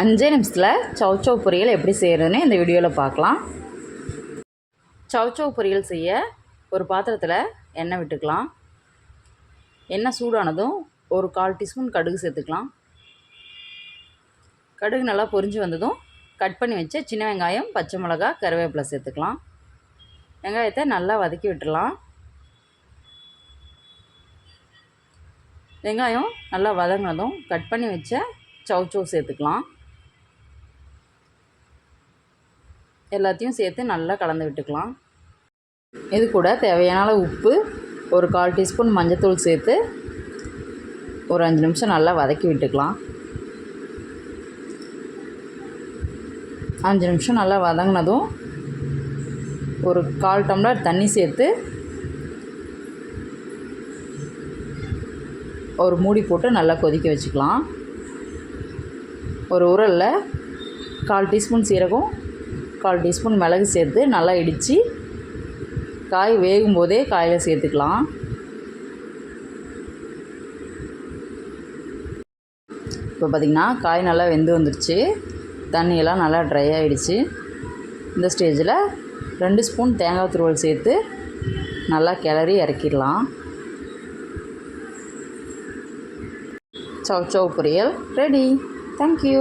அஞ்சே நிமிஷத்தில் சவுச்சவ் பொரியல் எப்படி செய்கிறதுன்னு இந்த வீடியோவில் பார்க்கலாம். சவுச்சவ் பொரியல் செய்ய ஒரு பாத்திரத்தில் எண்ணெய் விட்டுக்கலாம். எண்ணெய் சூடானதும் ஒரு கால் டீஸ்பூன் கடுகு சேர்த்துக்கலாம். கடுகு நல்லா பொரிஞ்சு வந்ததும் கட் பண்ணி வச்ச சின்ன வெங்காயம் பச்சை மிளகா கருவேப்பிலை சேர்த்துக்கலாம். வெங்காயத்தை நல்லா வதக்கி விட்டுடலாம். வெங்காயம் நல்லா வதங்கினதும் கட் பண்ணி வச்ச சவுச்சவ் சேர்த்துக்கலாம். எல்லாத்தையும் சேர்த்து நல்லா கலந்து விட்டுக்கலாம். இது கூட தேவையான உப்பு ஒரு கால் டீஸ்பூன் மஞ்சத்தூள் சேர்த்து ஒரு அஞ்சு நிமிஷம் நல்லா வதக்கி விட்டுக்கலாம். அஞ்சு நிமிஷம் நல்லா வதங்கினதும் ஒரு கால் டம்ளர் தண்ணி சேர்த்து ஒரு மூடி போட்டு நல்லா கொதிக்க வச்சுக்கலாம். ஒரு உரலில் கால் டீஸ்பூன் சீரகம் கால் டீஸ்பூன் மிளகு சேர்த்து நல்லா இடித்து காய் வேகும் போதே காயில் சேர்த்துக்கலாம். இப்போ பார்த்திங்கன்னா காய் நல்லா வெந்து வந்துடுச்சு தண்ணியெல்லாம் நல்லா ட்ரை ஆகிடுச்சு இந்த ஸ்டேஜில் ரெண்டு ஸ்பூன் தேங்காய் துருவல் சேர்த்து நல்லா கிளறி இறக்கிடலாம். சவ் சவ் பொரியல் ரெடி. தேங்க்யூ